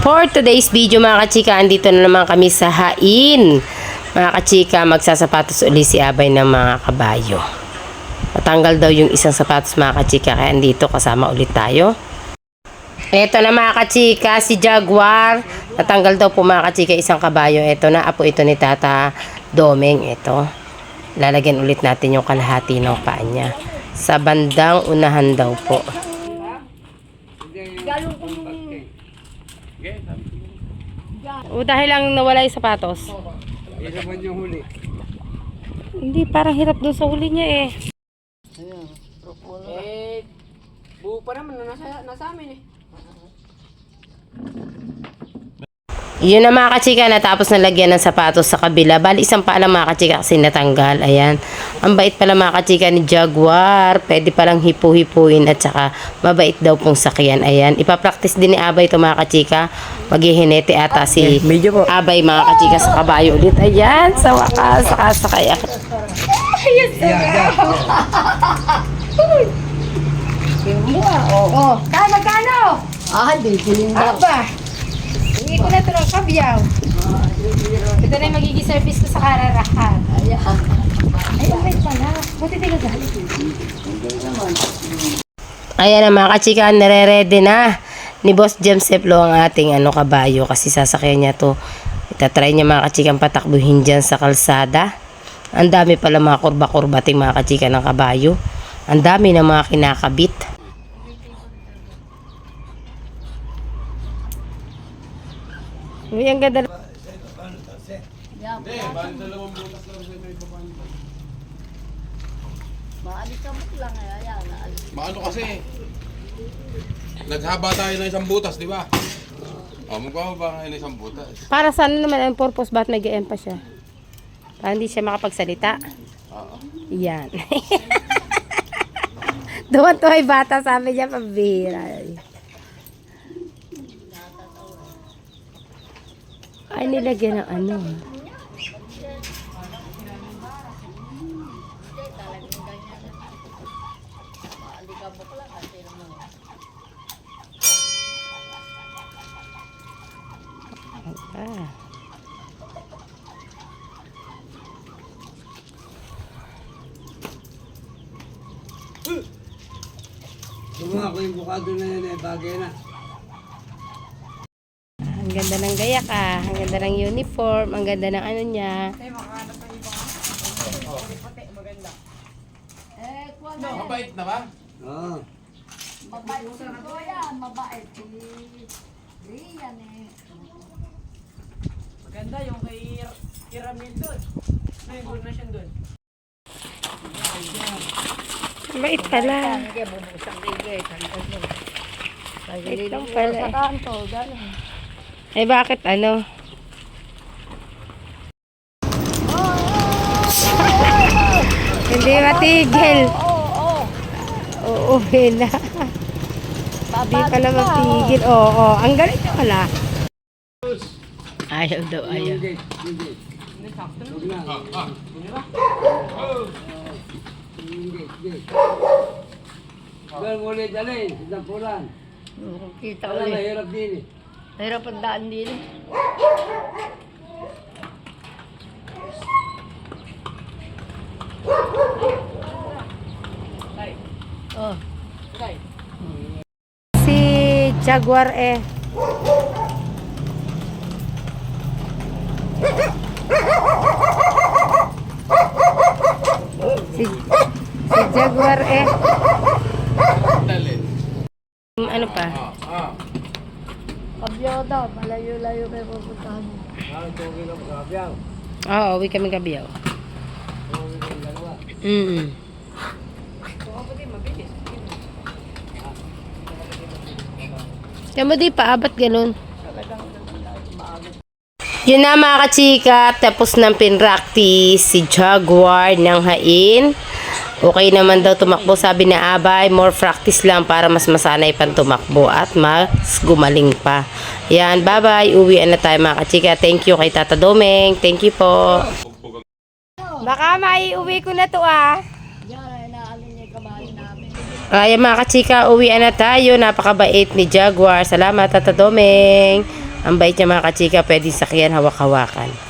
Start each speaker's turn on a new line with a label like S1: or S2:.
S1: For today's video mga kachika, andito na naman kami sa Hain. Mga kachika, magsasapatos uli si Abay ng mga kabayo. Matanggal daw yung isang sapatos mga kachika, kaya andito kasama ulit tayo. Eto na mga kachika, si Jaguar. Natanggal daw po mga kachika isang kabayo. Eto na, apo ito ni Tata Domeng. Eto. Lalagyan ulit natin yung kalahati ng paa niya. Sa bandang unahan daw po. O dahil lang nawala yung sapatos.
S2: Isa man yung huli.
S1: Hindi, parang hirap doon sa huli niya eh.
S3: Eh, buo pa naman na nasa, nasa amin eh.
S1: Yun na mga kachika, natapos na lagyan ng sapatos sa kabila. Bali, isang pa lang mga kachika kasi natanggal. Ayan. Ang bait pala mga kachika ni Jaguar. Pwede palang hipu-hipuin at saka mabait daw pong sakyan. Ayan. Ipapractice din ni Abay ito mga kachika. Maghihinete ata si
S2: Medyo po.
S1: Abay mga kachika sa kabayo ulit. Ayan. Sa wakas, sakasakay ako.
S4: Oh, kano, kano? Ah, di, silinda. Aba, hindi ko na ito na yung magiging service ko sa kararahan. Ayan. Ayan, wait pala. Buti di ka galit.
S1: Ayan na mga kachika, nare-ready na ni Boss James Seplo ang ating ano kabayo kasi sasakyan niya to. Itatry niya mga kachikang patakbuhin dyan sa kalsada. Ang dami pala mga kurba-kurbating mga kachika ng kabayo. Ang dami ng mga kinakabit. Uy, ang ganda.
S5: Maano kasi, naghaba tayo ng isang butas, di ba? O, magbababa kayo ng isang butas.
S1: Para sa ano naman ang purpose, ba't nag pa siya? Para hindi siya makapagsalita.
S5: Oo.
S1: Yan. Doon to ay bata, sabi niya, pambihira. Ay, nilagyan ng ano. Ah.
S2: Gumawa ko yung bukado na yan eh, bagay na.
S1: Ang ganda ng gayak ah. Ang ganda ng uniform. Ang ganda ng ano niya.
S5: Mabait na ba?
S2: Oo.
S4: Mabait si Kuya, mabait si Rian eh.
S3: Maganda yung kay Iramil doon. May coordination doon.
S1: Mait pala.
S4: Kaya bubuksan kayo eh, kanto mo.
S1: Mait lang pala
S4: Sa
S1: eh.
S4: kanto, gano'n.
S1: Eh bakit ano? Hindi matigil.
S4: Oo,
S1: na. Hindi pala matigil. Oo, oo. Ang galing na pala. Ayaw daw, ayaw.
S2: Mo ulit, alin, isang pulan.
S4: Kita
S2: Wala,
S4: ulit.
S2: mahirap din eh.
S4: Mahirap ang daan din. Oh.
S1: Si Jaguar eh. Si, si Jaguar eh.
S5: Dali.
S1: Ano pa?
S5: Ah, ah.
S4: Kabyaw daw, malayo-layo kayo pupuntahan mo.
S1: Oo, uwi kami gabi. Oh. Mm. Kaya mo di paabat ganun. Yun na mga kachika, tapos ng pinractice si Jaguar ng Hain. Okay naman daw tumakbo, sabi ni Abay, more practice lang para mas masanay pang tumakbo at mas gumaling pa. Yan, bye-bye, uwian na tayo mga kachika. Thank you kay Tata Domeng, thank you po. Baka maiuwi ko na to ah.
S4: Yan, inaano niya yung kabali namin.
S1: Ay, mga kachika, uwian na tayo. Napakabait ni Jaguar. Salamat, Tata Domeng. Ang bait niya mga kachika, pwede sakyan, hawak-hawakan.